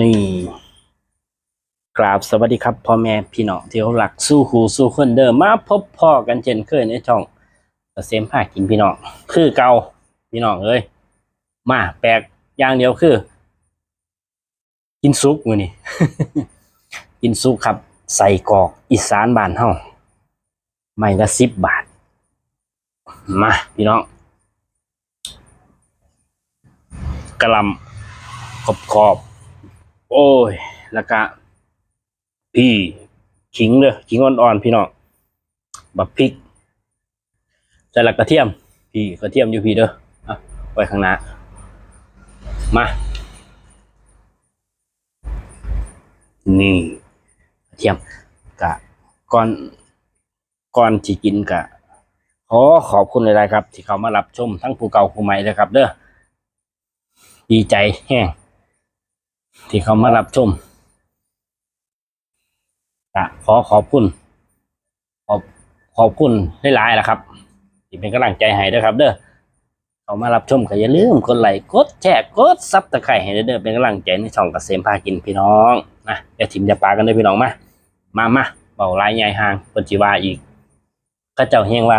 นี่กราบสวัสดีครับพ่อแม่พี่น้องที่เขาหลักสู้ครูสู้คนเดิมมาพบพ่อกันเช่นเคยในช่องเกษมภาคกินพี่น้องคือเก่าพี่น้องเอ้ยมาแปลกอย่างเดียวคือ กินซุปมือนี่กินซุปครับ ใส่กอกอีสานบ้านเฮาไม่ละสิบบาท มา พี่น้องกระลำขอบขอบ โอ้ย แล้วก็พี่ขิงเด้อขิงอ่อนๆ พี่น้องบักพริกใส่ละกระเทียม พี่กระเทียมอยู่พี่เด้ออะไว้ข้างหน้า มานี่กระเทียมกะก่อนก่อนที่กินกะขอขอบคุณหลายๆครับ ที่เขามารับชมทั้งผู้เก่าผู้ใหม่เลยครับ เด้อดีใจแห้ง ที่เขามารับชมขอขอบคุณ ขอบขอบคุณหลายๆล่ะครับ ที่เป็นกำลังใจให้ด้อครับ เด้อเขามารับชมก็อย่าลืมกดไลค์กดแชร์กดซับตะไคร้ให้เด้อเป็นกำลังใจในช่องกเกษมพากินพี่น้องนะอย่าถิ่มอย่าปากันด้อพี่น้องมามามาเบาลายใหญ่ห่างปิดจีว่าอีกก็เจ้าเฮงว่า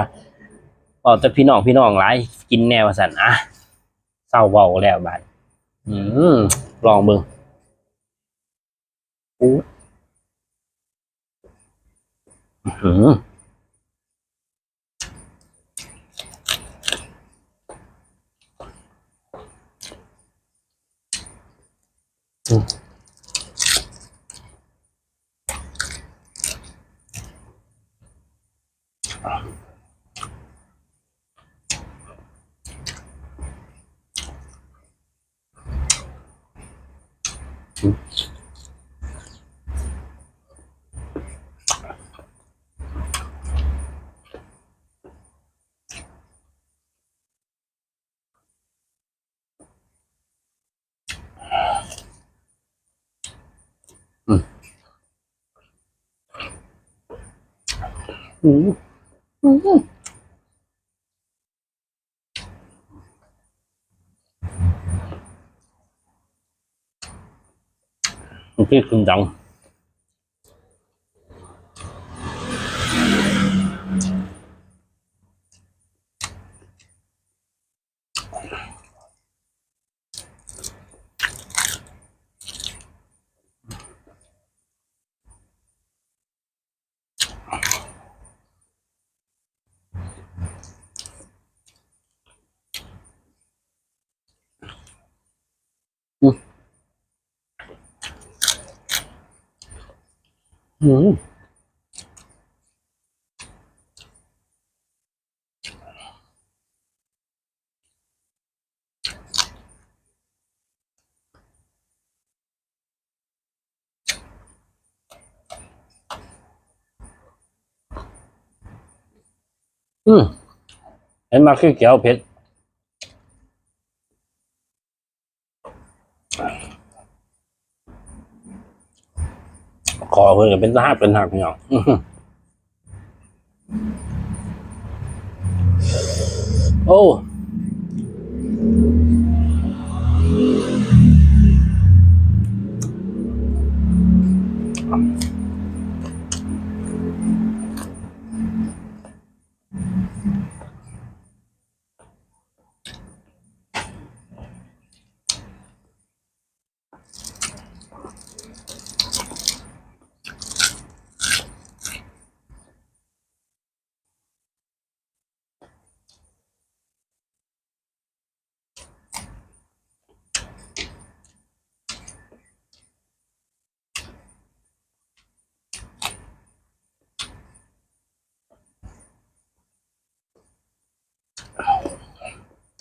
เบาแต่พี่น้องพี่น้องหลายกินแนวสันอะเศร้าเบาแล้วบาดอืมลองเบิ่ง phú ừ. Ừ. Oops. Ừ. Ừ. cái cương trọng ừ. Ừ. Em mặc cái kéo phết. คอเกี๊ยวเผ็ดขอเพื่อนก็เป็นทหารเป็นหักเนี่ยโอ้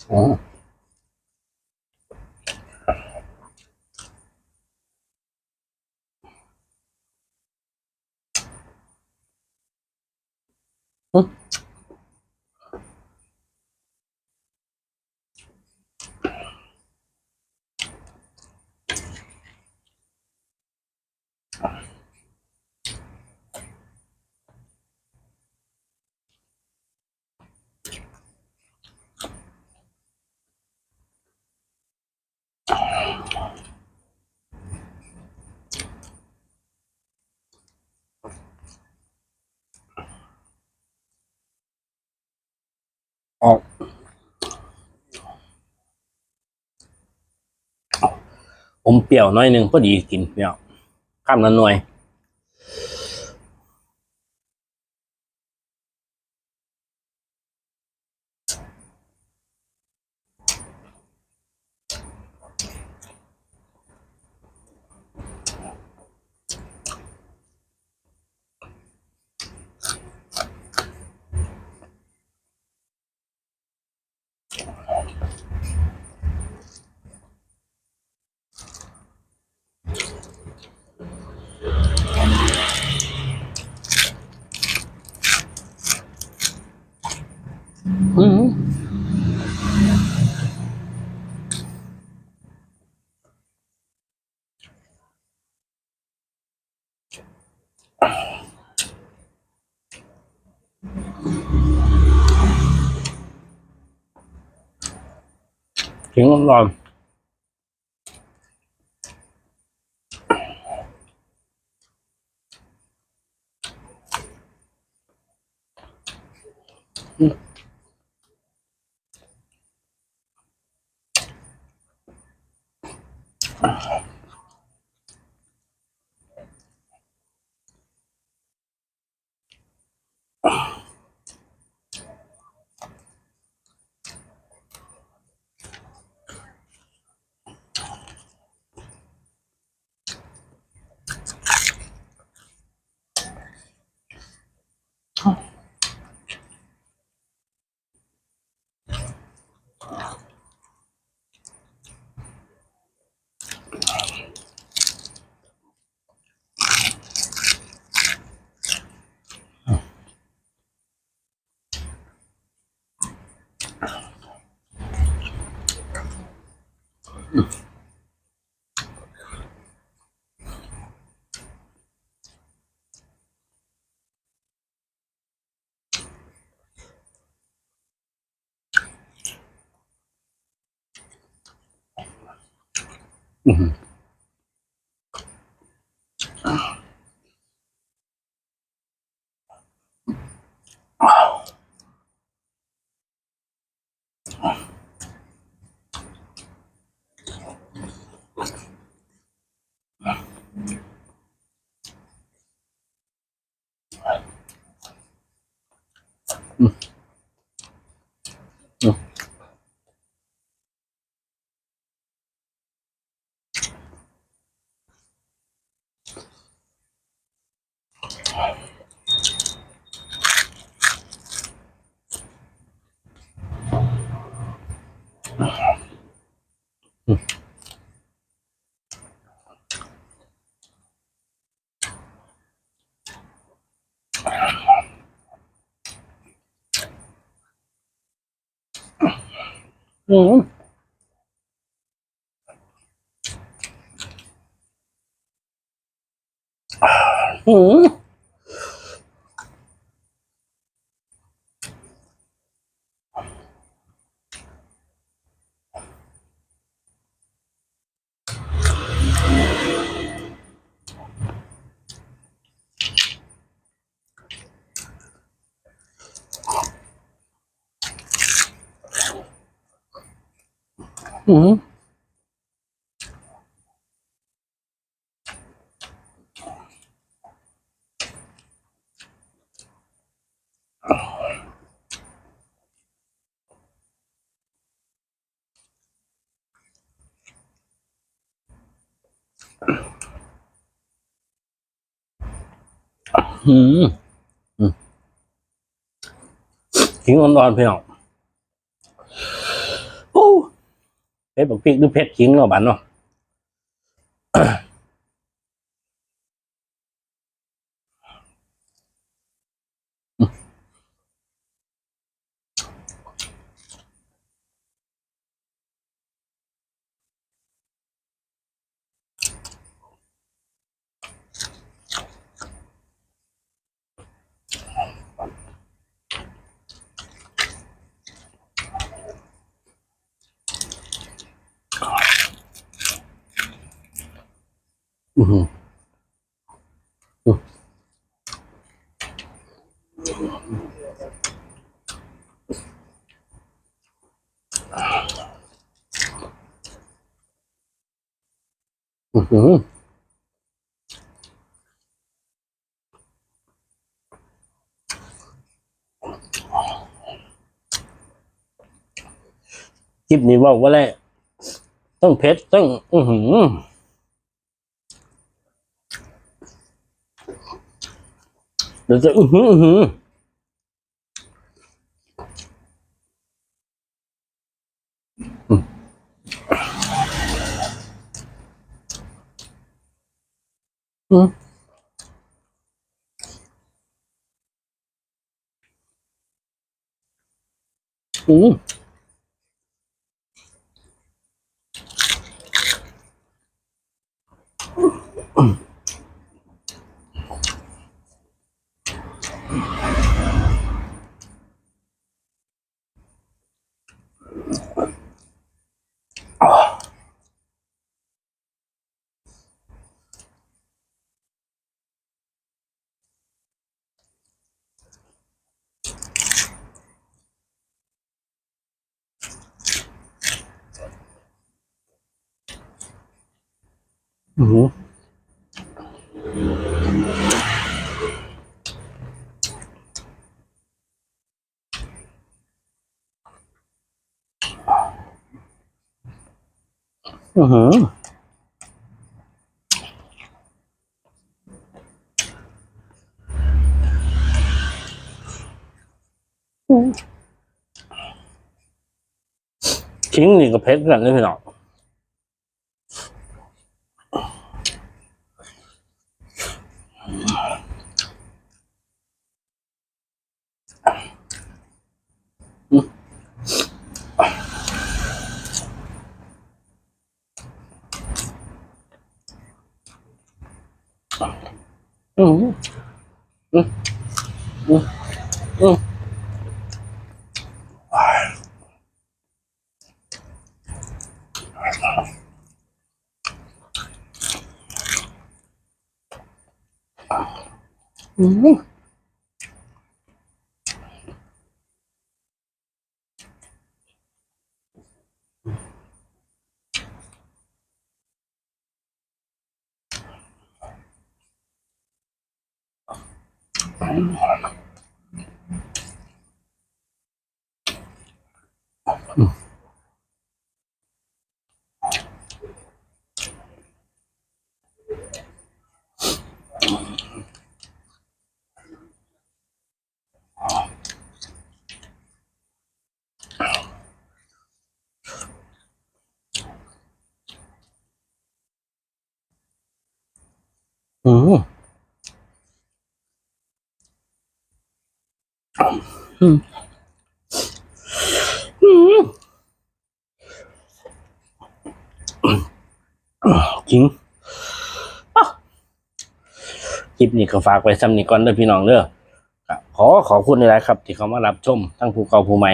Oh. มเปรี้ยวน้อยหนึงพอดีกินเนี่ยข้ามละหน่วย 平啊 Mm-hmm. อืมอืม 嗯。嗯。嗯。挺嗯。暖个多少 เผ็ดบักพริกหรือเผ็ดขิงเนาะบันเนาะ อืมอือหือคลิปนี้บอกว่าแหละต้องเผ็ดต้อง อือหือ ดี๋ยวจะอือหืออือหืออืมอืม อืมอือหืออือหือทิ้งนี่ก็เผ็ดกันเลยพี่น้อง 좋아. 응. 응. 응. 응. 아. 음. Vâng. Ừ. อืมจริงคลิปนี้ก็ฝากไว้ซ้ำนี้ก่อนเด้อพี่น้องเด้อขอขอบคุณหลายครับ ที่เขามารับชม ทั้งผู้เก่าผู้ใหม่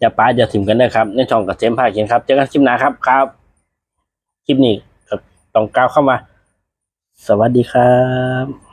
อย่าป้าอย่าถิ่มกันเด้อครับ ในช่องกับเจมส์พาเขียนครับ เจอกันคลิปหน้าครับครับ คลิปนี้ต้องกล่าวเข้ามา สวัสดีครับ